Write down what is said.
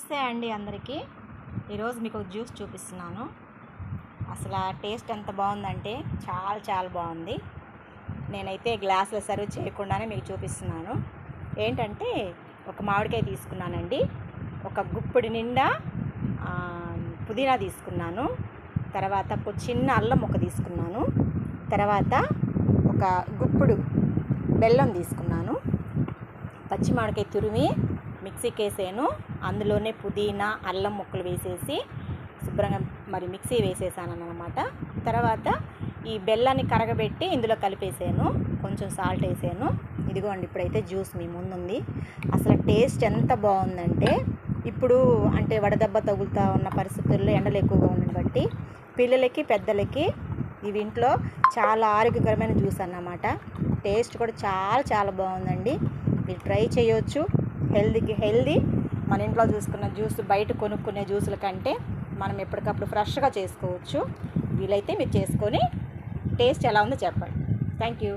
నమస్తే అండి అందరికీ. ఈరోజు మీకు ఒక జ్యూస్ చూపిస్తున్నాను. అసలు ఆ టేస్ట్ ఎంత బాగుందంటే చాలా చాలా బాగుంది. నేనైతే గ్లాసులో సర్వ్ చేయకుండానే మీకు చూపిస్తున్నాను. ఏంటంటే ఒక మామిడికాయ తీసుకున్నానండి. ఒక గుప్పిడి నిండా పుదీనా తీసుకున్నాను. తర్వాత ఒక చిన్న అల్లం ముక్క తీసుకున్నాను. తర్వాత ఒక గుప్పుడు బెల్లం తీసుకున్నాను. పచ్చి మామిడికాయ తురిమి మిక్సీకి వేసాను అందులోనే పుదీనా అల్లం ముక్కలు వేసేసి శుభ్రంగా మరి మిక్సీ వేసేసాను అనమాట తర్వాత ఈ బెల్లాన్ని కరగబెట్టి ఇందులో కలిపేసాను. కొంచెం సాల్ట్ వేసాను. ఇదిగోండి ఇప్పుడైతే జ్యూస్ మీ ముందుంది. అసలు టేస్ట్ ఎంత బాగుందంటే ఇప్పుడు అంటే వడదెబ్బ తగులుతూ ఉన్న పరిస్థితుల్లో ఎండలు ఎక్కువగా ఉండడం బట్టి పిల్లలకి పెద్దలకి ఇవి ఇంట్లో చాలా ఆరోగ్యకరమైన జ్యూస్ అన్నమాట. టేస్ట్ కూడా చాలా చాలా బాగుందండి. మీరు ట్రై చేయొచ్చు. హెల్దీకి హెల్దీ. మన ఇంట్లో చూసుకున్న జ్యూస్ బయట కొనుక్కునే జ్యూసుల కంటే మనం ఎప్పటికప్పుడు ఫ్రెష్గా చేసుకోవచ్చు. వీలైతే మీరు చేసుకొని టేస్ట్ ఎలా ఉందో చెప్పండి. Thank you.